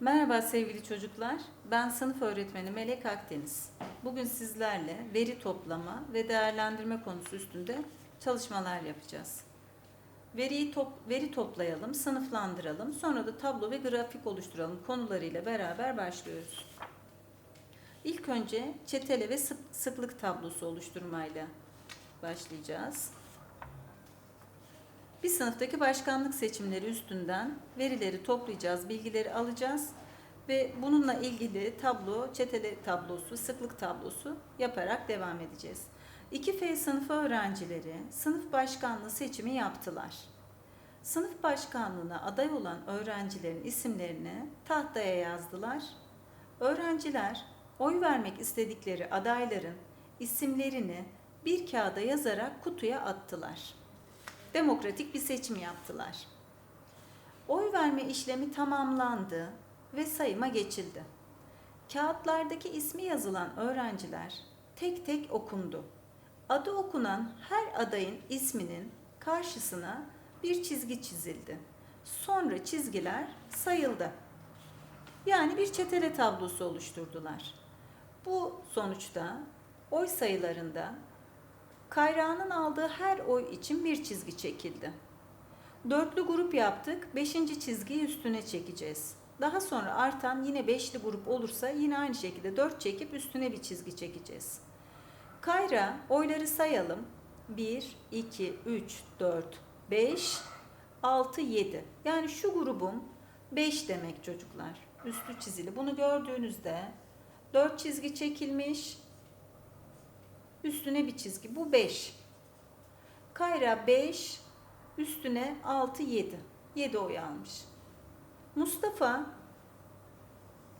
Merhaba sevgili çocuklar. Ben sınıf öğretmeni Melek Akdeniz. Bugün sizlerle veri toplama ve değerlendirme konusu üstünde çalışmalar yapacağız. Veriyi top, veri toplayalım, sınıflandıralım, sonra da tablo ve grafik oluşturalım konularıyla beraber başlıyoruz. İlk önce çetele ve sık, sıklık tablosu oluşturmayla başlayacağız. Bir sınıftaki başkanlık seçimleri üstünden verileri toplayacağız, bilgileri alacağız ve bununla ilgili tablo, çetele tablosu, sıklık tablosu yaparak devam edeceğiz. 2F sınıfı öğrencileri sınıf başkanlığı seçimi yaptılar. Sınıf başkanlığına aday olan öğrencilerin isimlerini tahtaya yazdılar. Öğrenciler oy vermek istedikleri adayların isimlerini bir kağıda yazarak kutuya attılar demokratik bir seçim yaptılar. Oy verme işlemi tamamlandı ve sayıma geçildi. Kağıtlardaki ismi yazılan öğrenciler tek tek okundu. Adı okunan her adayın isminin karşısına bir çizgi çizildi. Sonra çizgiler sayıldı. Yani bir çetele tablosu oluşturdular. Bu sonuçta oy sayılarında Kayra'nın aldığı her oy için bir çizgi çekildi. Dörtlü grup yaptık. Beşinci çizgiyi üstüne çekeceğiz. Daha sonra artan yine beşli grup olursa yine aynı şekilde dört çekip üstüne bir çizgi çekeceğiz. Kayra oyları sayalım. 1, 2, 3, 4, 5, 6, 7. Yani şu grubum 5 demek çocuklar. Üstü çizili. Bunu gördüğünüzde 4 çizgi çekilmiş, üstüne bir çizgi. Bu 5. Kayra 5, üstüne 6, 7. 7 oy almış. Mustafa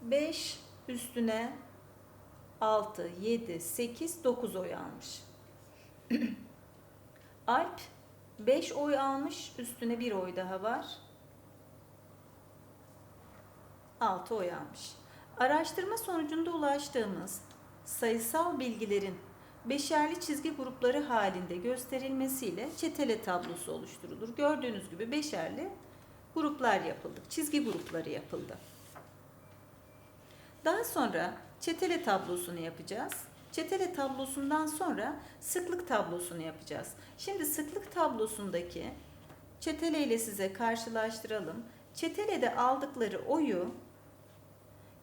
5, üstüne 6, 7, 8, 9 oy almış. Alp 5 oy almış, üstüne bir oy daha var. 6 oy almış. Araştırma sonucunda ulaştığımız sayısal bilgilerin beşerli çizgi grupları halinde gösterilmesiyle çetele tablosu oluşturulur. Gördüğünüz gibi beşerli gruplar yapıldı. Çizgi grupları yapıldı. Daha sonra çetele tablosunu yapacağız. Çetele tablosundan sonra sıklık tablosunu yapacağız. Şimdi sıklık tablosundaki çetele ile size karşılaştıralım. Çetelede aldıkları oyu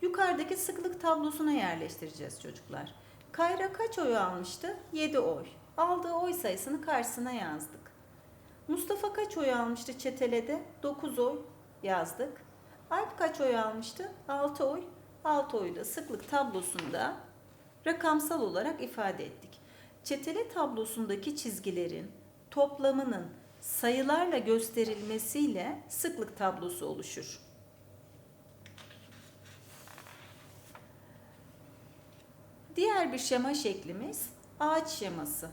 yukarıdaki sıklık tablosuna yerleştireceğiz çocuklar. Kayra kaç oy almıştı? 7 oy. Aldığı oy sayısını karşısına yazdık. Mustafa kaç oy almıştı çetelede? 9 oy yazdık. Alp kaç oy almıştı? 6 oy. 6 oyu da sıklık tablosunda rakamsal olarak ifade ettik. Çetele tablosundaki çizgilerin toplamının sayılarla gösterilmesiyle sıklık tablosu oluşur. Diğer bir şema şeklimiz ağaç şeması.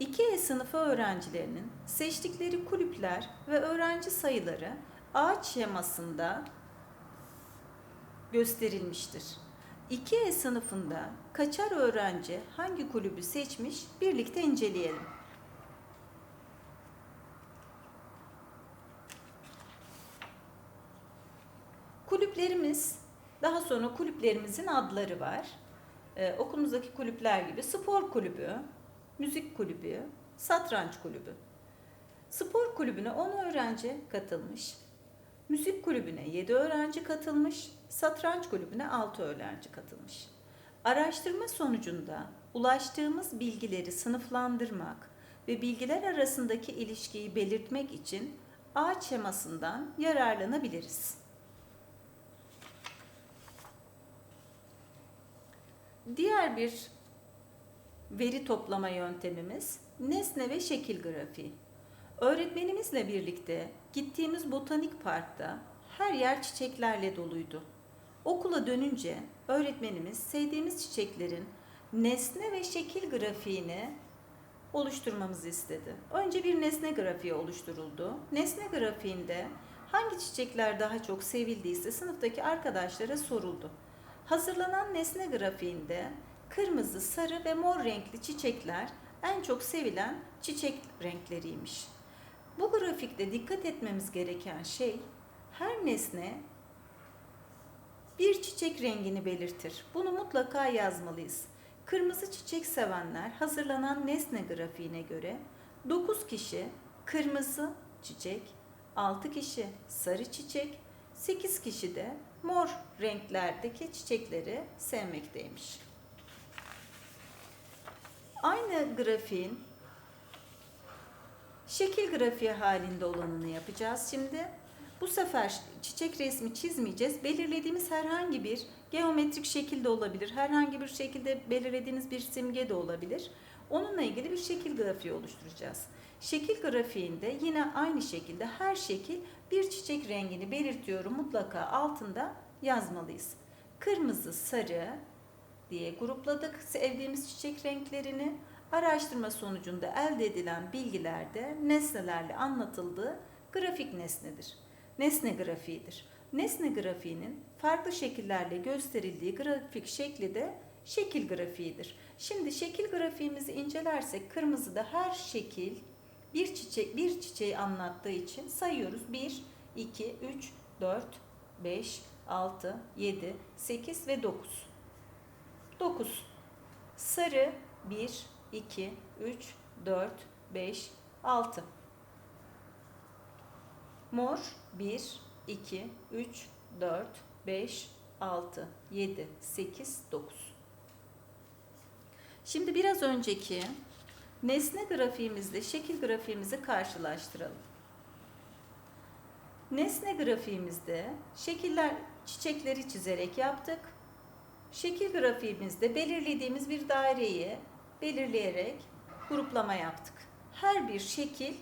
2E sınıfı öğrencilerinin seçtikleri kulüpler ve öğrenci sayıları ağaç şemasında gösterilmiştir. 2E sınıfında kaçar öğrenci hangi kulübü seçmiş birlikte inceleyelim. Kulüplerimiz, daha sonra kulüplerimizin adları var e, okulumuzdaki kulüpler gibi spor kulübü, müzik kulübü, satranç kulübü. Spor kulübüne 10 öğrenci katılmış. Müzik kulübüne 7 öğrenci katılmış, satranç kulübüne 6 öğrenci katılmış. Araştırma sonucunda ulaştığımız bilgileri sınıflandırmak ve bilgiler arasındaki ilişkiyi belirtmek için ağaç şemasından yararlanabiliriz. Diğer bir veri toplama yöntemimiz nesne ve şekil grafiği. Öğretmenimizle birlikte gittiğimiz botanik parkta her yer çiçeklerle doluydu. Okula dönünce öğretmenimiz sevdiğimiz çiçeklerin nesne ve şekil grafiğini oluşturmamızı istedi. Önce bir nesne grafiği oluşturuldu. Nesne grafiğinde hangi çiçekler daha çok sevildiyse sınıftaki arkadaşlara soruldu. Hazırlanan nesne grafiğinde kırmızı, sarı ve mor renkli çiçekler en çok sevilen çiçek renkleriymiş. Bu grafikte dikkat etmemiz gereken şey her nesne bir çiçek rengini belirtir. Bunu mutlaka yazmalıyız. Kırmızı çiçek sevenler hazırlanan nesne grafiğine göre 9 kişi kırmızı çiçek, 6 kişi sarı çiçek, 8 kişi de mor renklerdeki çiçekleri sevmekteymiş. Aynı grafiğin şekil grafiği halinde olanını yapacağız şimdi. Bu sefer çiçek resmi çizmeyeceğiz. Belirlediğimiz herhangi bir geometrik şekilde olabilir. Herhangi bir şekilde belirlediğiniz bir simge de olabilir. Onunla ilgili bir şekil grafiği oluşturacağız. Şekil grafiğinde yine aynı şekilde her şekil bir çiçek rengini belirtiyorum. Mutlaka altında yazmalıyız. Kırmızı, sarı diye grupladık sevdiğimiz çiçek renklerini. Araştırma sonucunda elde edilen bilgilerde nesnelerle anlatıldığı grafik nesnedir. Nesne grafiğidir. Nesne grafiğinin farklı şekillerle gösterildiği grafik şekli de şekil grafiğidir. Şimdi şekil grafiğimizi incelersek kırmızıda her şekil bir çiçek bir çiçeği anlattığı için sayıyoruz. 1 2 3 4 5 6 7 8 ve 9. 9. Sarı 1 2 3 4 5 6. Mor 1 2 3 4 5 6 7 8 9. Şimdi biraz önceki nesne grafiğimizle şekil grafiğimizi karşılaştıralım. Nesne grafiğimizde şekiller çiçekleri çizerek yaptık. Şekil grafiğimizde belirlediğimiz bir daireyi belirleyerek gruplama yaptık. Her bir şekil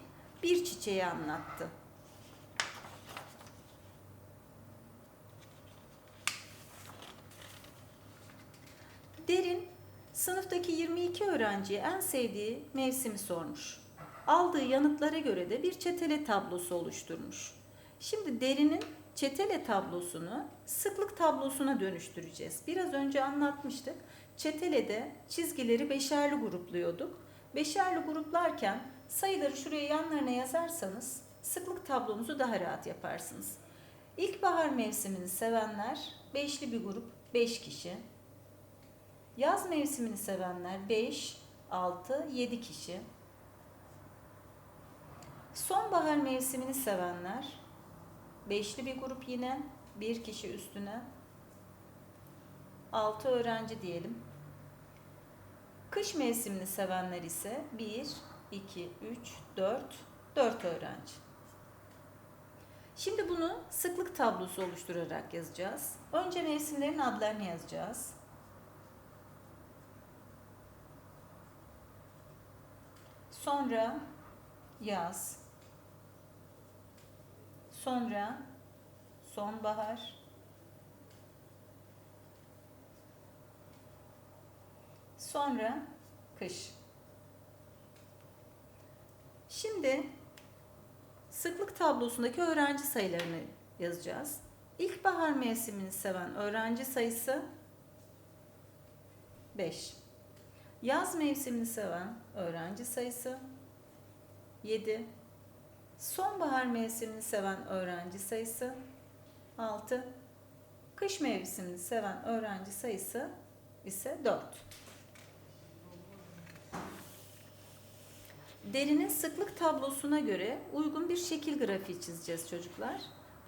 bir çiçeği anlattı. Derin sınıftaki 22 öğrenciye en sevdiği mevsimi sormuş. Aldığı yanıtlara göre de bir çetele tablosu oluşturmuş. Şimdi derinin çetele tablosunu sıklık tablosuna dönüştüreceğiz. Biraz önce anlatmıştık. Çetelede çizgileri beşerli grupluyorduk. Beşerli gruplarken sayıları şuraya yanlarına yazarsanız sıklık tablonuzu daha rahat yaparsınız. İlkbahar mevsimini sevenler beşli bir grup, beş kişi. Yaz mevsimini sevenler 5, 6, 7 kişi. Sonbahar mevsimini sevenler beşli bir grup yine bir kişi üstüne 6 öğrenci diyelim. Kış mevsimini sevenler ise 1, 2, 3, 4, 4 öğrenci. Şimdi bunu sıklık tablosu oluşturarak yazacağız. Önce mevsimlerin adlarını yazacağız. Sonra yaz. Sonra sonbahar. Sonra kış. Şimdi sıklık tablosundaki öğrenci sayılarını yazacağız. İlkbahar mevsimini seven öğrenci sayısı 5. Yaz mevsimini seven öğrenci sayısı 7. Sonbahar mevsimini seven öğrenci sayısı 6. Kış mevsimini seven öğrenci sayısı ise 4. Derinin sıklık tablosuna göre uygun bir şekil grafiği çizeceğiz çocuklar.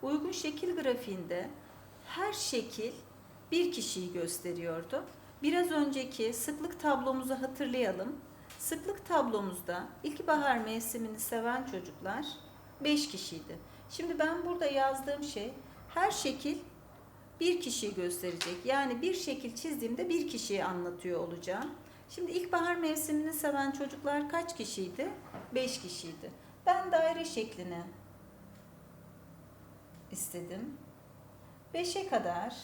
Uygun şekil grafiğinde her şekil bir kişiyi gösteriyordu. Biraz önceki sıklık tablomuzu hatırlayalım. Sıklık tablomuzda ilkbahar mevsimini seven çocuklar 5 kişiydi. Şimdi ben burada yazdığım şey her şekil bir kişiyi gösterecek. Yani bir şekil çizdiğimde bir kişiyi anlatıyor olacağım. Şimdi ilkbahar mevsimini seven çocuklar kaç kişiydi? 5 kişiydi. Ben daire şeklini istedim. 5'e kadar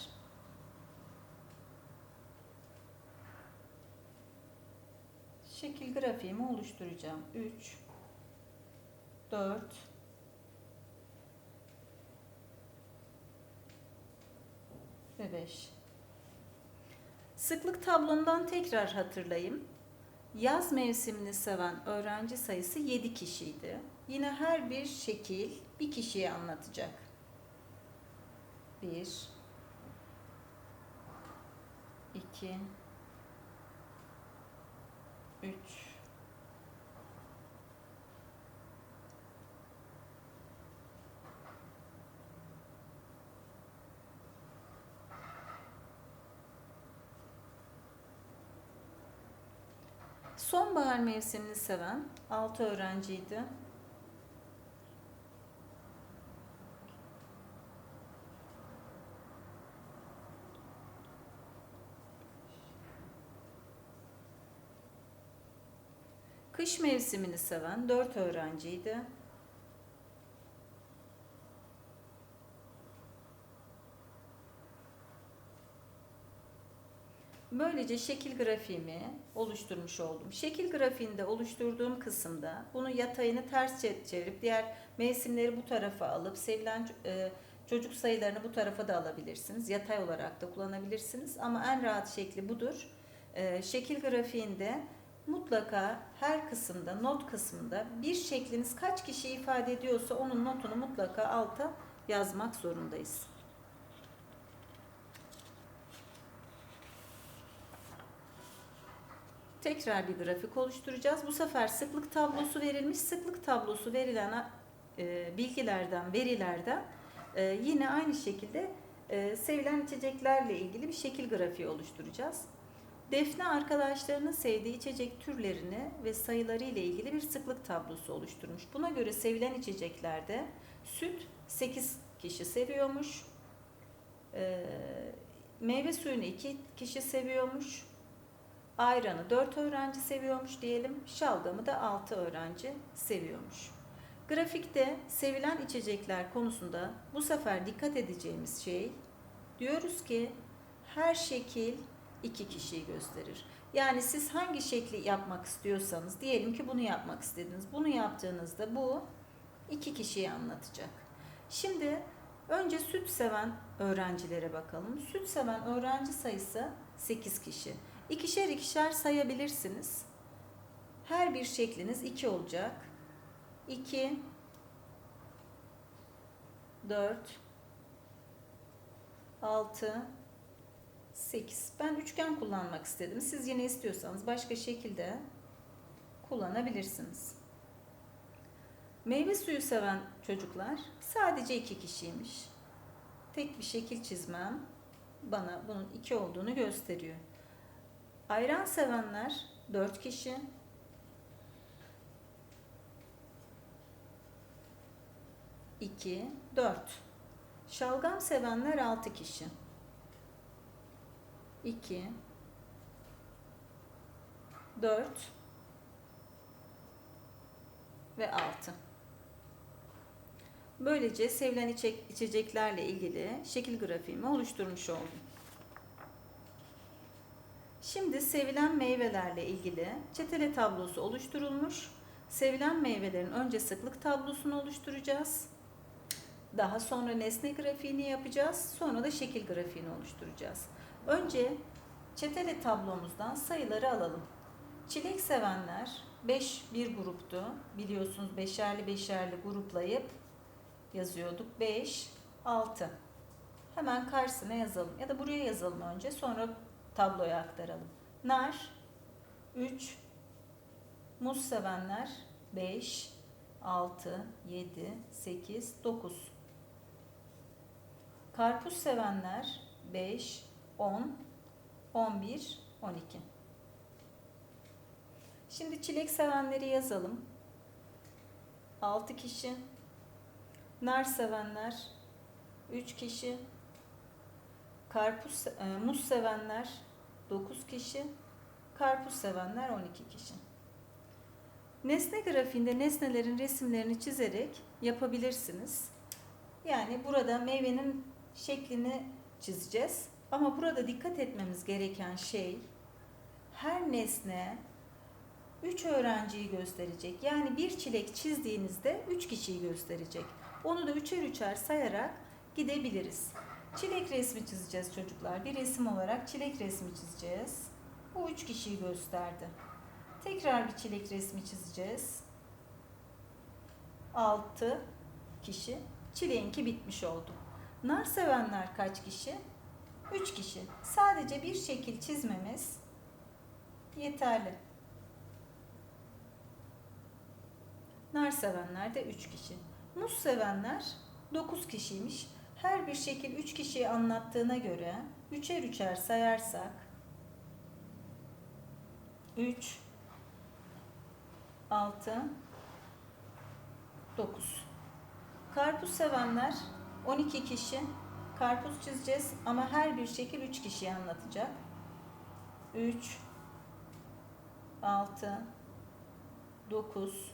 şekil grafiğimi oluşturacağım. 3 4 ve 5. Sıklık tablomdan tekrar hatırlayayım. Yaz mevsimini seven öğrenci sayısı 7 kişiydi. Yine her bir şekil bir kişiye anlatacak. 1 2 3 Sonbahar mevsimini seven 6 öğrenciydi. Kış mevsimini seven 4 öğrenciydi. Böylece şekil grafiğimi oluşturmuş oldum. Şekil grafiğinde oluşturduğum kısımda bunu yatayını ters çe- çevirip diğer mevsimleri bu tarafa alıp sevilen e, çocuk sayılarını bu tarafa da alabilirsiniz. Yatay olarak da kullanabilirsiniz ama en rahat şekli budur. E, şekil grafiğinde mutlaka her kısımda, not kısmında bir şekliniz kaç kişi ifade ediyorsa onun notunu mutlaka alta yazmak zorundayız. Tekrar bir grafik oluşturacağız. Bu sefer sıklık tablosu verilmiş. Sıklık tablosu verilen e, bilgilerden, verilerden e, yine aynı şekilde e, sevilen içeceklerle ilgili bir şekil grafiği oluşturacağız. Defne arkadaşlarının sevdiği içecek türlerini ve sayıları ile ilgili bir sıklık tablosu oluşturmuş. Buna göre sevilen içeceklerde süt 8 kişi seviyormuş. E, meyve suyunu 2 kişi seviyormuş. Ayranı 4 öğrenci seviyormuş diyelim. Şalgamı da 6 öğrenci seviyormuş. Grafikte sevilen içecekler konusunda bu sefer dikkat edeceğimiz şey diyoruz ki her şekil iki kişiyi gösterir. Yani siz hangi şekli yapmak istiyorsanız diyelim ki bunu yapmak istediniz. Bunu yaptığınızda bu iki kişiyi anlatacak. Şimdi önce süt seven öğrencilere bakalım. Süt seven öğrenci sayısı 8 kişi. İkişer ikişer sayabilirsiniz. Her bir şekliniz 2 olacak. 2 4 6 8. Ben üçgen kullanmak istedim. Siz yine istiyorsanız başka şekilde kullanabilirsiniz. Meyve suyu seven çocuklar sadece iki kişiymiş. Tek bir şekil çizmem bana bunun iki olduğunu gösteriyor. Ayran sevenler 4 kişi. İki, dört. Şalgam sevenler 6 kişi. 2 4 ve 6. Böylece sevilen içeceklerle ilgili şekil grafiğimi oluşturmuş oldum. Şimdi sevilen meyvelerle ilgili çetele tablosu oluşturulmuş. Sevilen meyvelerin önce sıklık tablosunu oluşturacağız. Daha sonra nesne grafiğini yapacağız. Sonra da şekil grafiğini oluşturacağız. Önce çetele tablomuzdan sayıları alalım. Çilek sevenler 5 bir gruptu. Biliyorsunuz beşerli beşerli gruplayıp yazıyorduk. 5, 6. Hemen karşısına yazalım. Ya da buraya yazalım önce. Sonra tabloya aktaralım. Nar 3, muz sevenler 5, 6, 7, 8, 9. Karpuz sevenler 5, 10, 11, 12. Şimdi çilek sevenleri yazalım. 6 kişi. Nar sevenler 3 kişi. Karpuz, e, muz sevenler 9 kişi. Karpuz sevenler 12 kişi. Nesne grafiğinde nesnelerin resimlerini çizerek yapabilirsiniz. Yani burada meyvenin şeklini çizeceğiz. Ama burada dikkat etmemiz gereken şey her nesne 3 öğrenciyi gösterecek. Yani bir çilek çizdiğinizde 3 kişiyi gösterecek. Onu da üçer üçer sayarak gidebiliriz. Çilek resmi çizeceğiz çocuklar. Bir resim olarak çilek resmi çizeceğiz. Bu üç kişiyi gösterdi. Tekrar bir çilek resmi çizeceğiz. 6 kişi. Çileğinki bitmiş oldu. Nar sevenler kaç kişi? 3 kişi. Sadece bir şekil çizmemiz yeterli. Nar sevenler de 3 kişi. Muz sevenler 9 kişiymiş. Her bir şekil 3 kişiyi anlattığına göre üçer üçer sayarsak 3 6 9 Karpuz sevenler 12 kişi. Karpuz çizeceğiz ama her bir şekil 3 kişiyi anlatacak. 3 6 9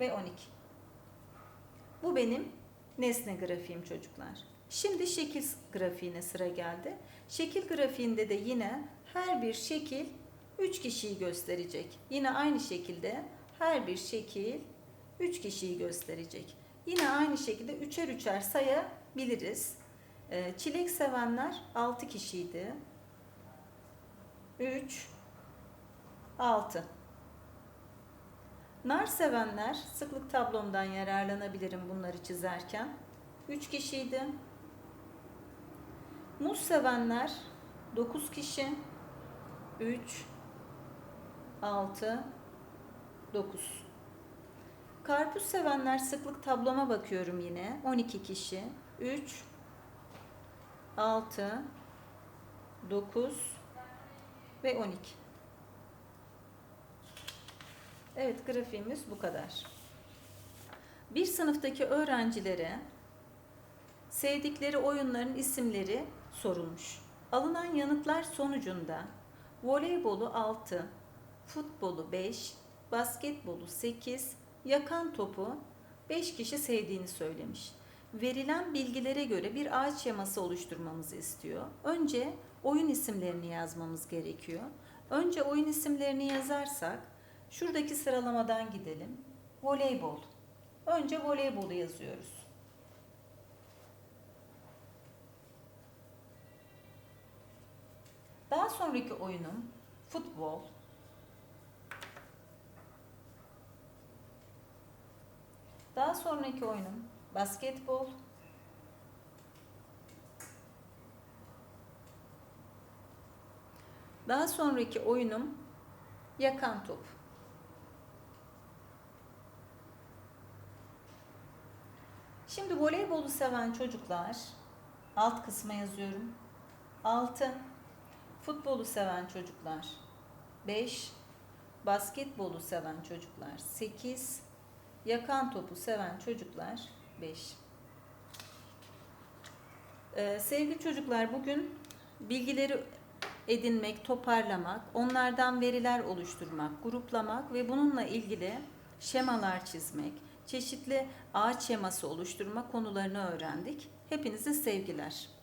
ve 12. Bu benim nesne grafiğim çocuklar. Şimdi şekil grafiğine sıra geldi. Şekil grafiğinde de yine her bir şekil 3 kişiyi gösterecek. Yine aynı şekilde her bir şekil 3 kişiyi gösterecek. Yine aynı şekilde üçer üçer sayabiliriz. Ee, Çilek sevenler 6 kişiydi. 3 6 Nar sevenler sıklık tablomdan yararlanabilirim bunları çizerken. 3 kişiydi. Muz sevenler 9 kişi. 3 6 9 Karpuz sevenler sıklık tabloma bakıyorum yine. 12 kişi. 3 6 9 ve 12. Evet grafiğimiz bu kadar. Bir sınıftaki öğrencilere sevdikleri oyunların isimleri sorulmuş. Alınan yanıtlar sonucunda voleybolu 6, futbolu 5, basketbolu 8, yakan topu 5 kişi sevdiğini söylemiş. Verilen bilgilere göre bir ağaç şeması oluşturmamızı istiyor. Önce oyun isimlerini yazmamız gerekiyor. Önce oyun isimlerini yazarsak şuradaki sıralamadan gidelim. Voleybol. Önce voleybolu yazıyoruz. Daha sonraki oyunum futbol. Daha sonraki oyunum basketbol. Daha sonraki oyunum yakan top. Şimdi voleybolu seven çocuklar alt kısma yazıyorum. 6. Futbolu seven çocuklar 5. Basketbolu seven çocuklar 8. Yakan topu seven çocuklar 5. Ee, sevgili çocuklar bugün bilgileri edinmek, toparlamak, onlardan veriler oluşturmak, gruplamak ve bununla ilgili şemalar çizmek, çeşitli ağaç şeması oluşturma konularını öğrendik. Hepinize sevgiler.